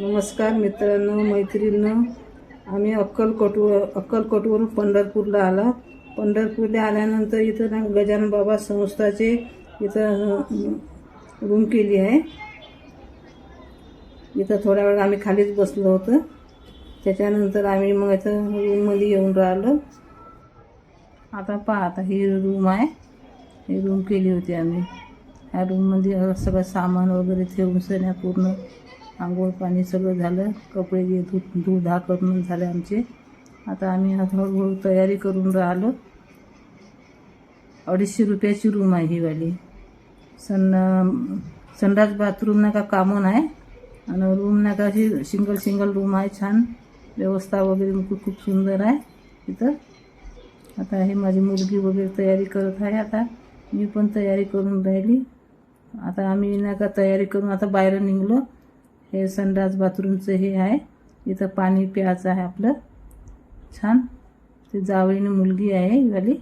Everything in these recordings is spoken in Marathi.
नमस्कार मित्रांनो मैत्रिणींनो. आम्ही अक्कलकोटवर अक्कलकोटवरून पंढरपूरला आलो. पंढरपूरला आल्यानंतर इथं ना गजानन बाबा संस्थाचे इथं रूम केली आहे. इथं थोड्या वेळ आम्ही खालीच बसलो होतं. त्याच्यानंतर आम्ही मग इथं रूममध्ये येऊन राहिलो. आता पहा आता ही रूम आहे. ही रूम केली होती आम्ही. ह्या रूममध्ये सगळं सामान वगैरे ठेवून सगळ्या पूर्ण आंघोळ पाणी सगळं झालं. कपडे जे धु धुधा करून झाले आमचे. आता आम्ही आता हळूहळू तयारी करून राहिलो. अडीचशे रुपयाची रूम आहे ही वाली. सन संडास बाथरूम नका कामन आहे. आणि रूम नका अशी सिंगल सिंगल रूम आहे छान. व्यवस्था वगैरे खूप खूप सुंदर आहे तिथं आता हे माझी मुलगी वगैरे तयारी करत आहे आता. मी पण तयारी करून राहिली. आता आम्ही नाही का तयारी करून आता बाहेर निघलो. हे संडास बाथरूमचं हे आहे. इथं पाणी प्यायचं आहे आपलं. छान. ते जावळीने मुलगी आहे ही वाली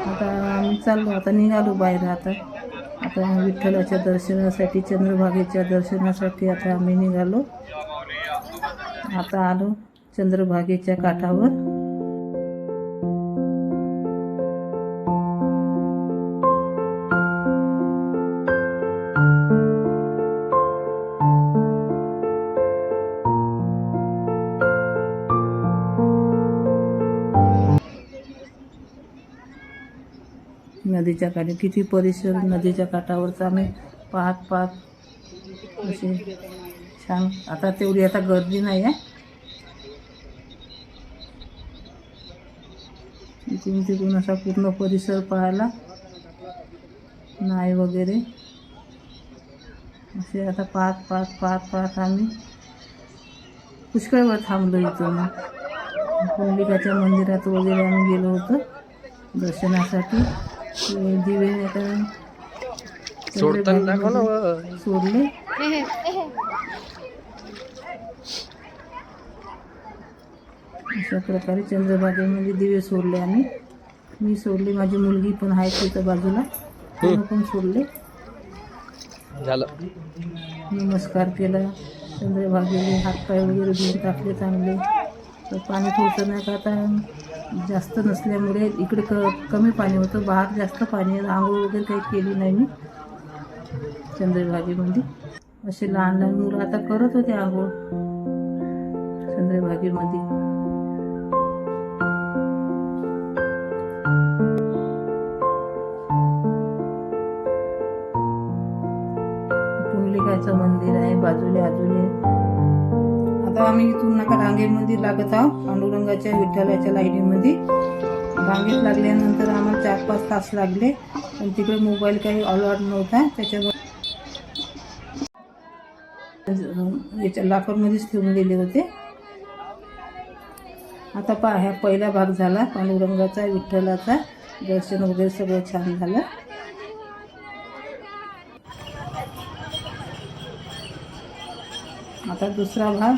आता आम्ही चाललो आता निघालो बाहेर आता. आता विठ्ठलाच्या दर्शनासाठी चंद्रभागेच्या दर्शनासाठी आता आम्ही निघालो. आता आलो चंद्रभागेच्या काठावर. नदीच्या काठी किती परिसर नदीच्या काठावरचा आम्ही पाहत पाहत असे छान. आता तेवढी आता गर्दी नाही आहे. इथून तिकडून असा पूर्ण परिसर पाहायला नाही वगैरे. असे आता पाहत पाहत पाहत पाहत आम्ही पुष्कळ वेळ थांबलो इथून. पुंडलिकाच्या मंदिरात वगैरे आम्ही गेलो होतो दर्शनासाठी. दिवे आता सोडले? अशा प्रकारे चंद्रभागेमध्ये दिवे सोडले आम्ही. मी सोडले माझी मुलगी पण आहे तिथं बाजूला. तिनं पण सोडले. झालं. नमस्कार केला. चंद्रभागेले हातपाय वगैरे धुवून टाकले चांगले. तर पाणी थोडंसं नाही का आता जास्त नसल्यामुळे इकडे क कमी पाणी होतं. बाहेर जास्त पाणी आहे. आंघोळ वगैरे काही केली नाही मी. चंद्रभागेमध्ये. असे लहान लहान मुलं आता करत होते आंघोळ. चंद्रभागेमध्ये. पुंडलिकाचं मंदिर आहे. बाजूले आजूले आता आम्ही इथून नका रांगेमध्ये लागत आहोत. पांडुरंगाच्या विठ्ठलाच्या लाईनीमध्ये बागेत लागल्यानंतर आम्हाला चार पाच तास लागले. पण तिकडे मोबाईल काही अलॉट नव्हता. त्याच्यावर याच्या लाकरमध्येच ठेवून गेले होते. आता पहा ह्या पहिला भाग झाला. पांडुरंगाचा विठ्ठलाचा. दर्शन वगैरे सगळं छान झालं. आता दुसरा भाग.